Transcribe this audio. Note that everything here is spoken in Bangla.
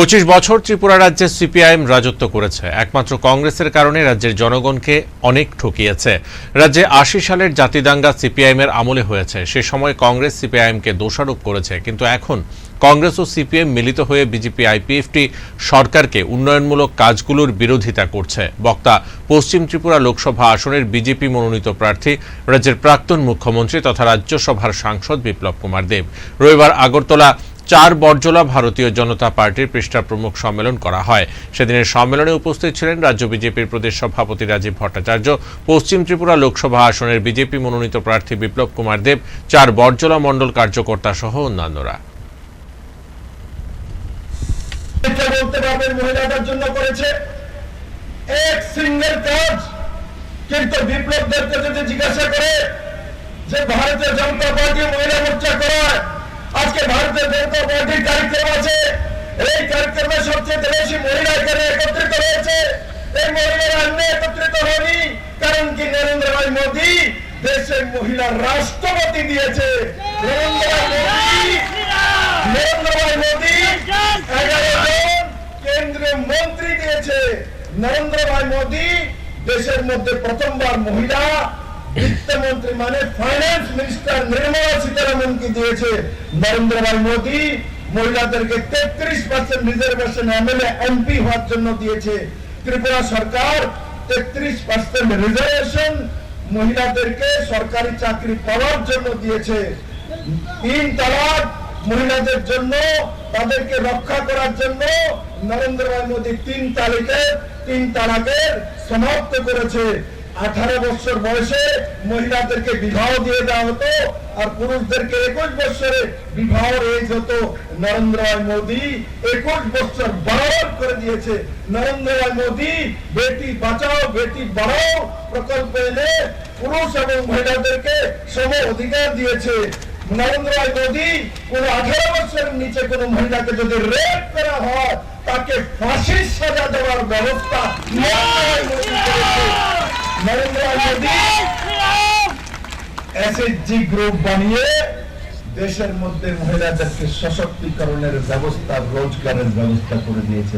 পঁচিশ বছর ত্রিপুরা রাজ্যে সিপিআইএম রাজত্ব করেছে। একমাত্র কংগ্রেসের কারণে রাজ্যের জনগণকে অনেক ঠকিয়েছে। রাজ্যে আশি সালের জাতিদাঙ্গা সিপিআইএম এর আমলে হয়েছে। সে সময় কংগ্রেস সিপিআইএমকে দোষারোপ করেছে। কিন্তু এখন কংগ্রেস ও সিপিএম মিলিত হয়ে বিজেপি, আইপিএফটি সরকারকে উন্নয়নমূলক কাজগুলোর বিরোধিতা করছে। বক্তা পশ্চিম ত্রিপুরা লোকসভা আসনের বিজেপি মনোনীত প্রার্থী, রাজ্যের প্রাক্তন মুখ্যমন্ত্রী তথা রাজ্যসভার সাংসদ বিপ্লব কুমার দেব। রবিবার আগরতলা চার বর্জলা ভারতীয় জনতা পার্টির পৃষ্ঠা প্রমুখ সম্মেলন করা হয়। সেদিনের সম্মেলনে উপস্থিত ছিলেন রাজ্য বিজেপির প্রদেশ সভাপতি রাজীব ভট্টাচার্য, পশ্চিম ত্রিপুরা লোকসভা আসনের বিজেপি মনোনীত প্রার্থী বিপ্লব কুমার দেব, চার বর্জলা মণ্ডল কার্যকর্তা সহ অন্যান্যরা। এক সিঙ্গেল কাজ, কিন্তু বিপ্লবদেরকে যদি জিজ্ঞাসা করে যে ভারতীয় জনতা পার্টি মহিলা মোর্চা করায় আজকে ভারতীয় জনতা পার্টির কার্যক্রম আছে এই কার্যক্রমে বেশি মহিলা এখানে একত্রিত হয়েছে। এই মহিলারা অন্য একত্রিত হয়নি কারণ কি নরেন্দ্র ভাই মোদী দেশের মহিলা রাষ্ট্রপতি দিয়েছে। নরেন্দ্র ভাই মোদী এগারো জন কেন্দ্রীয় মন্ত্রী দিয়েছে। নরেন্দ্র ভাই মোদী দেশের মধ্যে প্রথমবার মহিলা বিত্তমন্ত্রী মানে ফাইন্যান্স মিনিস্টার নির্মলা সীতারামনকে দিয়েছে। নরেন্দ্র ভাই মোদী মহিলাদেরকে তেত্রিশ পার্সেন্ট রিজার্ভেশন এমএলএ এমপি হওয়ার জন্য দিয়েছে। ত্রিপুরা সরকার তেত্রিশ পার্সেন্ট রিজার্ভেশন মহিলাদেরকে সরকারি চাকরি পাওয়ার জন্য দিয়েছে। তিন তালাক মহিলাদের জন্য, তাদেরকে রক্ষা করার জন্য নরেন্দ্র মোদী তিন তারিখের তিন তালাকের সমাপ্ত করেছে। আঠারো বছর বয়সে মহিলাদেরকে বিবাহ দিয়ে দেওয়া হতো আর পুরুষদেরকে একুশ বছরে বিবাহ এজ হতো নরেন্দ্র মোদী একুশ বছর বাড়াবার করে দিয়েছে নরেন্দ্র মোদী, বেটি বাঁচাও, বেটি বাড়াও প্রকল্প এনে পুরুষ এবং মহিলাদেরকে সম অধিকার দিয়েছে নরেন্দ্র মোদী, কোন আঠারো বছরের নিচে কোন মহিলাকে যদি রেপ করা হয়, তাকে ফাঁসির সাজা দেওয়ার ব্যবস্থা করেছে। নরেন্দ্র মোদী এসএসজি গ্রুপ বানিয়ে দেশের মধ্যে মহিলাদেরকে সশক্তিকরণের ব্যবস্থা রোজগারের ব্যবস্থা করে দিয়েছেন।